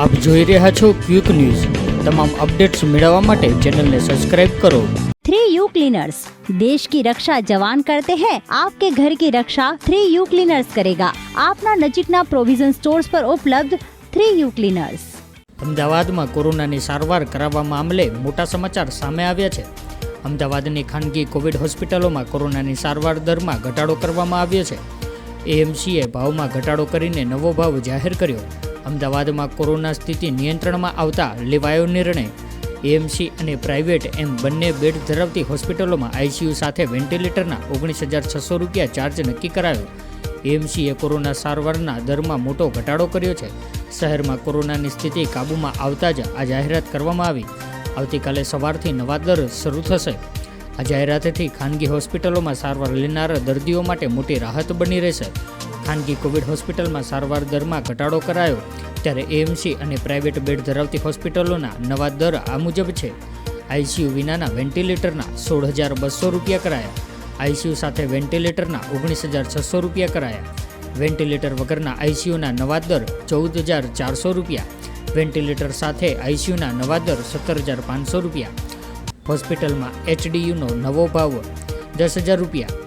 આપ જોઈ રહ્યા છો ક્વિક ન્યૂઝ તમામ અપડેટ્સ મેળવવા માટે ચેનલને સબસ્ક્રાઇબ કરો थ्री यू क्लीनर्स देश की रक्षा जवान करते हैं आपके घर की रक्षा थ्री यू क्लीनर्स करेगा આપના નજીકના પ્રોવિઝન સ્ટોર્સ પર ઉપલબ્ધ થ્રી યુ ક્લીનર્સ અમદાવાદમાં કોરોનાની સારવાર કરાવવા મામલે મોટા સમાચાર સામે આવ્યા છે અમદાવાદની ખાનગી કોવિડ હોસ્પિટલોમાં કોરોનાની સારવાર દરમાં ઘટાડો કરવામાં આવ્યો છે એએમસીએ ભાવમાં ઘટાડો કરીને નવો ભાવ જાહેર કર્યો અમદાવાદમાં કોરોના સ્થિતિ નિયંત્રણમાં આવતા લેવાયો નિર્ણય. એએમસી અને પ્રાઇવેટ એમ બંને બેડ ધરાવતી હોસ્પિટલોમાં આઈસીયુ સાથે વેન્ટિલેટરના ઓગણીસ હજાર છસો રૂપિયા ચાર્જ નક્કી કરાયો. એએમસીએ કોરોના સારવારના દરમાં મોટો ઘટાડો કર્યો છે. શહેરમાં કોરોનાની સ્થિતિ કાબૂમાં આવતા જ આ જાહેરાત કરવામાં આવી. આવતીકાલે સવારથી નવા દર શરૂ થશે. આ જાહેરાતથી ખાનગી હોસ્પિટલોમાં સારવાર લેનાર દર્દીઓ માટે મોટી રાહત બની રહેશે. ખાનગી કોવિડ હોસ્પિટલમાં સારવાર દરમાં ઘટાડો કરાયો, ત્યારે એએમસી અને પ્રાઇવેટ બેડ ધરાવતી હોસ્પિટલોના નવા દર આ મુજબ છે. આઈસીયુ વિનાના વેન્ટિલેટરના સોળ હજાર બસો રૂપિયા કરાયા. આઈસીયુ સાથે વેન્ટિલેટરના ઓગણીસ હજાર છસો રૂપિયા કરાયા. વેન્ટિલેટર વગરના આઈસીયુના નવા દર ચૌદ હજાર ચારસો રૂપિયા. વેન્ટિલેટર સાથે આઈસીયુના નવા દર સત્તર હજાર પાંચસો રૂપિયા. હોસ્પિટલમાં એચડીયુનો નવો ભાવ દસ હજાર રૂપિયા.